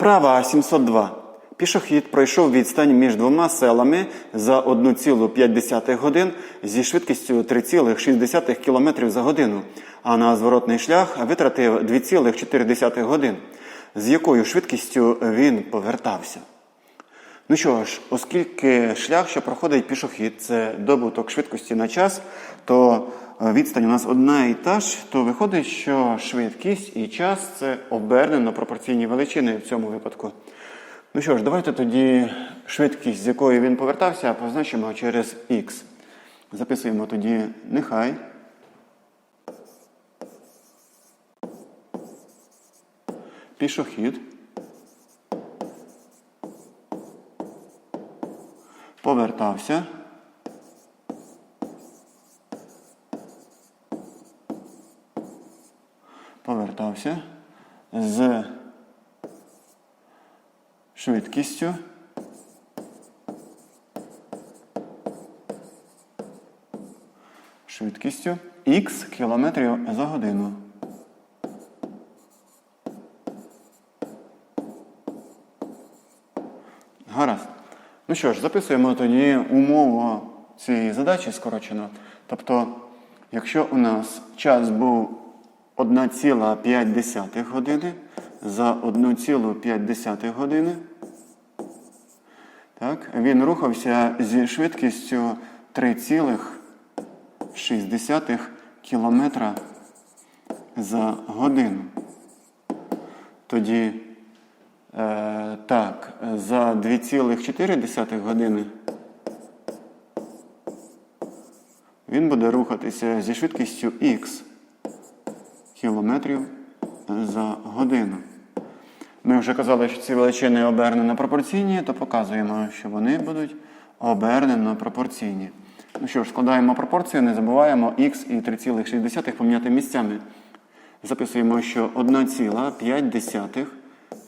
Вправа 702. Пішохід пройшов відстань між двома селами за 1,5 годин зі швидкістю 3,6 км за годину, а на зворотний шлях витратив 2,4 годин. З якою швидкістю він повертався? Ну що ж, оскільки шлях, що проходить пішохід, це добуток швидкості на час, то е, відстань у нас одна і та ж, то виходить, що швидкість і час це обернено пропорційні величини в цьому випадку. Ну що ж, давайте тоді швидкість, з якою він повертався, позначимо через х. Записуємо тоді нехай. Пішохід. Повертався. Повертався з швидкістю. Швидкістю х кілометрів за годину. Гаразд. Ну що ж, записуємо тоді умову цієї задачі скорочено. Тобто, якщо у нас час був 1,5 години за 1,5 години, так, він рухався зі швидкістю 3,6 км за годину. Тоді так, за 2,4 години він буде рухатися зі швидкістю х кілометрів за годину. Ми вже казали, що ці величини обернено пропорційні, то показуємо, що вони будуть обернено пропорційні. Ну що ж, складаємо пропорцію, не забуваємо х і 3,6 поміняти місцями. Записуємо, що 1,5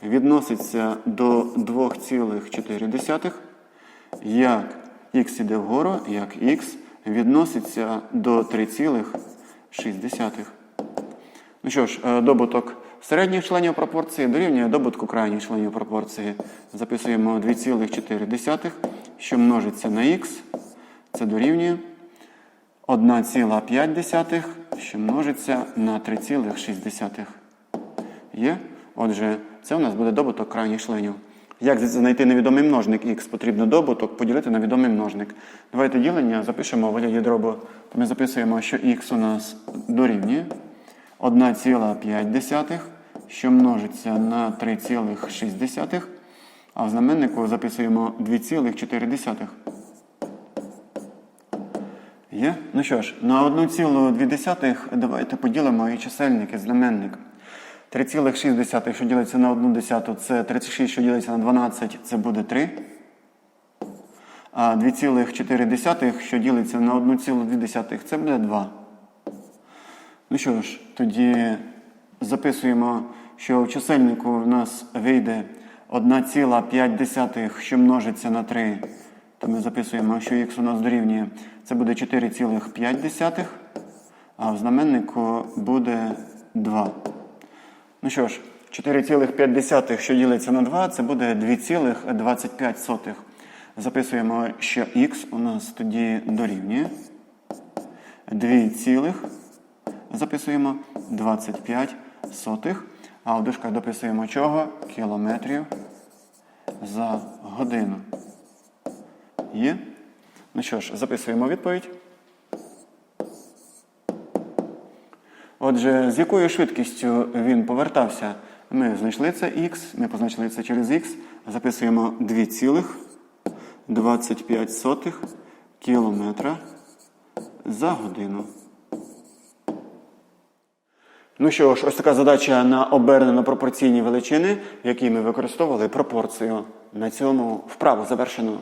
відноситься до 2,4, як х іде вгору, як х відноситься до 3,6. Ну що ж, е, добуток середніх членів пропорції дорівнює добутку крайніх членів пропорції. Записуємо 2,4, що множиться на х. Це дорівнює 1,5, що множиться на 3,6. Є? Отже, це у нас буде добуток крайніх членів. Як знайти невідомий множник х? Потрібно добуток поділити на відомий множник. Давайте ділення запишемо в вигляді дробу. Ми записуємо, що х у нас дорівнює 1,5, що множиться на 3,6, а в знаменнику записуємо 2,4. Є? Ну що ж, на 1,2 давайте поділимо і чисельник, і знаменник. 3,6, що ділиться на 1 десяту, це 36, що ділиться на 12, це буде 3. А 2,4, що ділиться на 1,2, це буде 2. Ну що ж, тоді записуємо, що в чисельнику в нас вийде 1,5, що множиться на 3. То ми записуємо, що х у нас дорівнює. Це буде 4,5, а в знаменнику буде 2. Ну що ж, 4,5, що ділиться на 2, це буде 2,25. Записуємо, що х у нас тоді дорівнює 2, цілих, записуємо 25 сотих, а в дужках дописуємо чого? Кілометрів за годину. Є? Ну що ж, записуємо відповідь. Отже, з якою швидкістю він повертався, ми знайшли це х, ми позначили це через х, записуємо 2,25 кілометра за годину. Ну що ж, ось така задача на обернено пропорційні величини, в якій ми використовували пропорцію. На цьому вправу завершено.